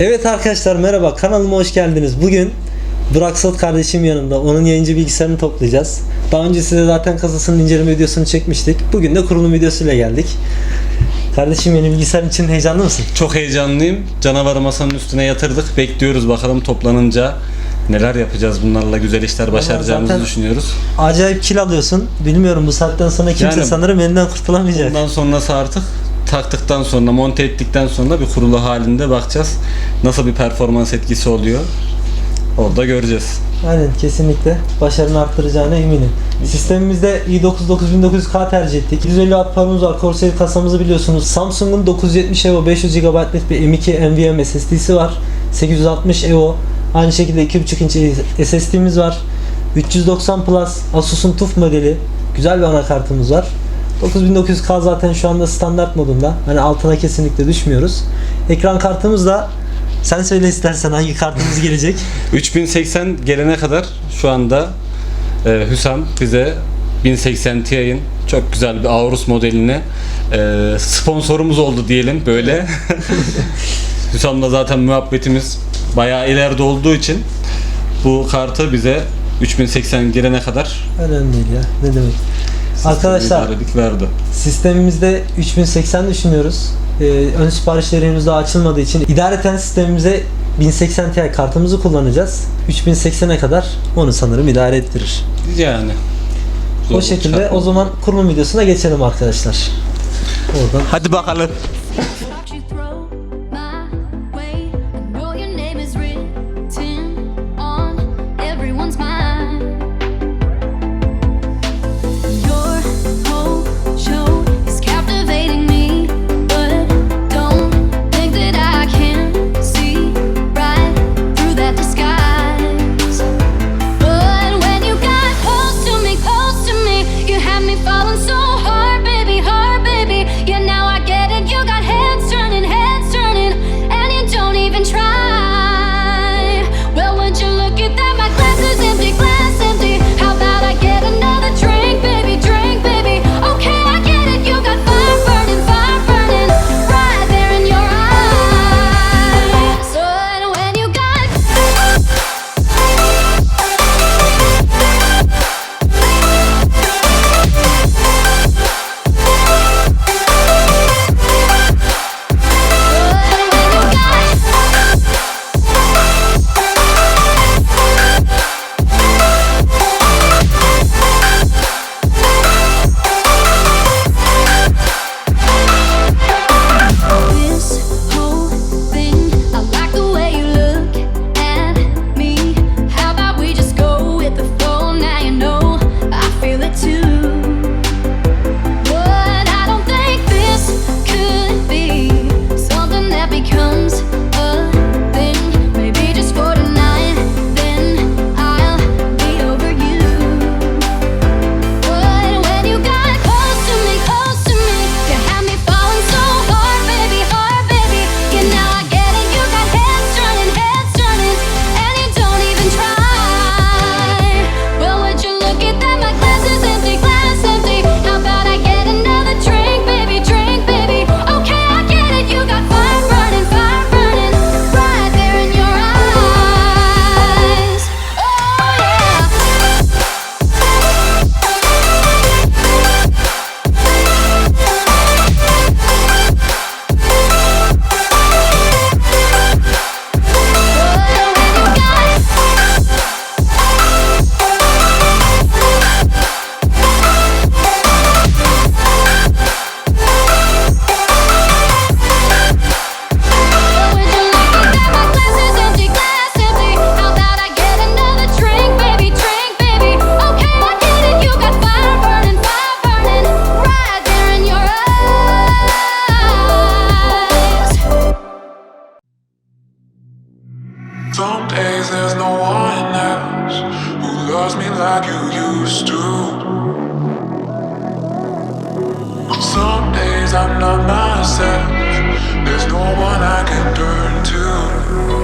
Evet arkadaşlar merhaba kanalıma hoş geldiniz. Bugün Burak Sot kardeşim yanımda. Onun yayıncı bilgisayarını toplayacağız. Daha önce size zaten kasasının inceleme videosunu çekmiştik. Bugün de kurulum videosuyla geldik. Kardeşim yeni bilgisayar için heyecanlı mısın? Çok heyecanlıyım. Canavarı masanın üstüne yatırdık. Bekliyoruz bakalım toplanınca neler yapacağız bunlarla güzel işler başaracağımızı zaten- düşünüyoruz. Acayip kil alıyorsun. Bilmiyorum bu saatten sonra kimse Yani- sanırım elinden kurtulamayacak. Bundan sonrası artık taktıktan sonra, monte ettikten sonra bir kurulu halinde bakacağız. Nasıl bir performans etkisi oluyor. Orada göreceğiz. Aynen kesinlikle başarını arttıracağına eminim. Sistemimizde i9 9900K tercih ettik. 150 watt power'ımız var. Corsair kasamızı biliyorsunuz. Samsung'un 970 EVO 500 GB'lık bir M2 NVMe SSD'si var. 860 EVO aynı şekilde 2.5 inç SSD'miz var. 390 Plus Asus'un TUF modeli. Güzel bir anakartımız var. 9900K zaten şu anda standart modunda. Hani altına kesinlikle düşmüyoruz. Ekran kartımız da sen söyle istersen hangi kartımız gelecek? 3080 gelene kadar şu anda e, Hüsam bize 1080 Ti'nin çok güzel bir Aorus modelini e, sponsorumuz oldu diyelim böyle. Hüsam'la zaten muhabbetimiz bayağı ileride olduğu için bu kartı bize 3080 gelene kadar Önemli değil ya. Ne demek. Arkadaşlar idarelik verdi. sistemimizde 3080 düşünüyoruz. Ee, ön siparişleri henüz daha açılmadığı için idareten sistemimize 1080 Ti kartımızı kullanacağız. 3080'e kadar onu sanırım idare ettirir. Yani. O şekilde o zaman kurulum videosuna geçelim arkadaşlar. Oradan. Hadi bakalım. Some days there's no one else who loves me like you used to. Some days I'm not myself. There's no one I can turn to.